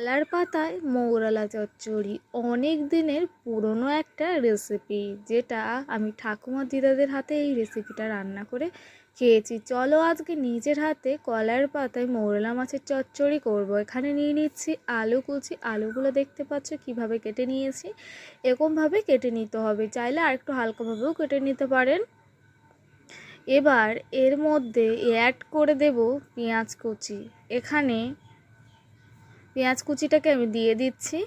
কলার পাতায় মৌরালা চচ্চড়ি অনেক দিনের পুরনো একটা রেসিপি যেটা আমি ঠাকুমা দিদাদের হাতে এই রেসিপিটা রান্না করে খেয়েছি। চলো আজকে নিজের হাতে কলার পাতায় মৌরলা মাছের চচ্চড়ি করব। এখানে নিয়ে নিচ্ছি আলু কুচি আলুগুলো দেখতে পাচ্ছ কীভাবে কেটে নিয়েছি। এরকমভাবে কেটে নিতে হবে। চাইলে আর একটু হালকাভাবেও কেটে নিতে পারেন। এবার এর মধ্যে অ্যাড করে দেব পেঁয়াজ কুচি। এখানে পেঁয়াজ কুচিটাকে আমি দিয়ে দিচ্ছি।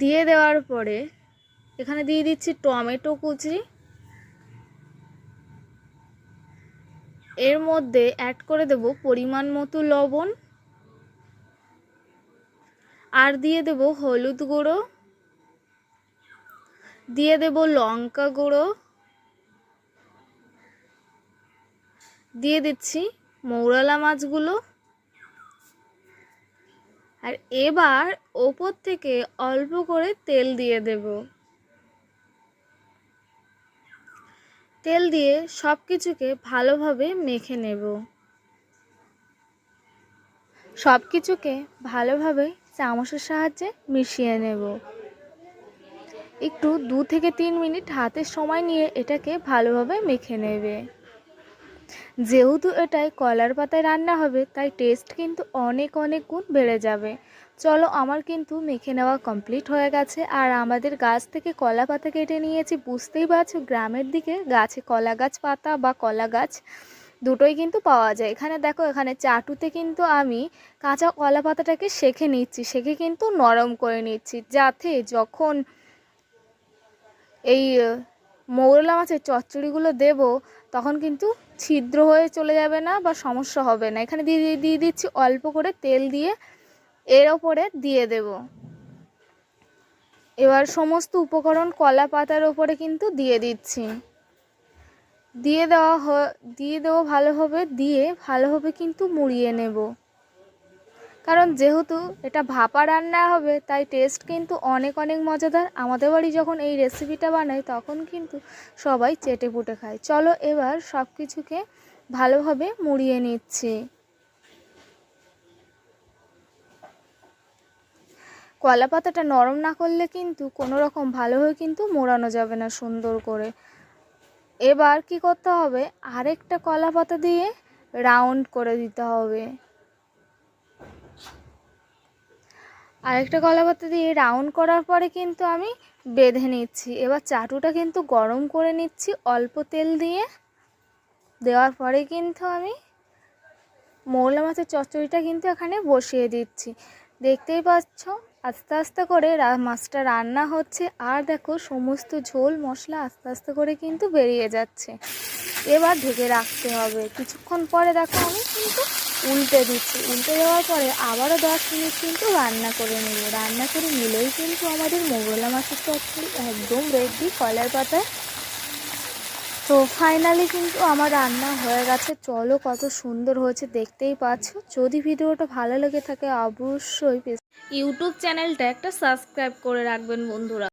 দিয়ে দেওয়ার পরে এখানে দিয়ে দিচ্ছি টমেটো কুচি। এর মধ্যে অ্যাড করে দেব পরিমাণ মতো লবণ। আর দিয়ে দেব হলুদ গুঁড়ো। দিয়ে দেব লঙ্কা গুঁড়ো। দিয়ে দিচ্ছি মৌরালা মাছগুলো। আর এবার ওপর থেকে অল্প করে তেল দিয়ে দেব। তেল দিয়ে সব কিছুকে ভালোভাবে মেখে নেব। সব কিছুকে ভালোভাবে চামচের সাহায্যে মিশিয়ে নেব। একটু দু থেকে তিন মিনিট হাতের সময় নিয়ে এটাকে ভালোভাবে মেখে নেবে। যেহেতু এটাই কলার পাতায় রান্না হবে, তাই টেস্ট কিন্তু অনেক অনেক গুণ বেড়ে যাবে। চলো, আমার কিন্তু মেখে নেওয়া কমপ্লিট হয়ে গেছে। আর আমাদের গাছ থেকে কলা পাতা কেটে নিয়েছি, বুঝতেই পারছ? গ্রামের দিকে গাছে কলা গাছ, পাতা বা কলা গাছ দুটোই কিন্তু পাওয়া যায়। এখানে দেখো, এখানে চাটুতে কিন্তু আমি কাঁচা কলা পাতাটাকে শেখে নিচ্ছি শেখে কিন্তু নরম করে নিচ্ছি, যাতে যখন এই মৌরলা মাছের চচ্চড়িগুলো দেব, তখন কিন্তু ছিদ্র হয়ে চলে যাবে না বা সমস্যা হবে না। এখানে দিয়ে দিয়ে দিচ্ছি অল্প করে তেল দিয়ে এর ওপরে দিয়ে দেব। এবার সমস্ত উপকরণ কলা পাতার ওপরে কিন্তু দিয়ে দিচ্ছি। দিয়ে দেওয়া দিয়ে দেবো ভালোভাবে দিয়ে ভালোভাবে কিন্তু মুড়িয়ে নেব। কারণ যেহেতু এটা ভাপা রান্না হবে, তাই টেস্ট কিন্তু অনেক অনেক মজাদার। আমাদের বাড়ি যখন এই রেসিপিটা বানাই তখন কিন্তু সবাই চেটে পুটে খায়। চলো এবার সব কিছুকে ভালোভাবে মুড়িয়ে নিচ্ছি। কলা পাতাটা নরম না করলে কিন্তু কোনো রকম ভালোভাবে কিন্তু মোড়ানো যাবে না সুন্দর করে। এবার কি করতে হবে? আরেকটা কলা পাতা দিয়ে রাউন্ড করে দিতে হবে। আরেকটা কলা পাতা দিয়ে রাউন্ড করার পরে কিন্তু আমি বেঁধে নিচ্ছি। এবার চাটুটা কিন্তু গরম করে নিচ্ছি অল্প তেল দিয়ে। দেওয়ার পরে কিন্তু আমি মৌলা মাছের চচ্চড়িটা কিন্তু এখানে বসিয়ে দিচ্ছি। দেখতেই পাচ্ছ? আস্তে আস্তে করে মাছটা রান্না হচ্ছে। আর দেখো, সমস্ত ঝোল, মশলা আস্তে আস্তে করে কিন্তু বেরিয়ে যাচ্ছে। এবার ঢেকে রাখতে হবে। কিছুক্ষণ পরে দেখো আমি কিন্তু উল্টে দিচ্ছি। উল্টে দেওয়ার পরে আবারও দশ মিনিট কিন্তু রান্না করে নেব। রান্না করে নিলেই কিন্তু আমাদের মোগলা মাছের চচ্চড়ি একদম রেডি কলার পাতায় তো ফাইনালি কিন্তু আমার রান্না হয়ে গেছে। চলো কত সুন্দর হয়েছে, দেখতেই পাচ্ছ। যদি ভিডিওটা ভালো লেগে থাকে অবশ্যই ইউটিউব চ্যানেলটা একটা সাবস্ক্রাইব করে রাখবেন বন্ধুরা।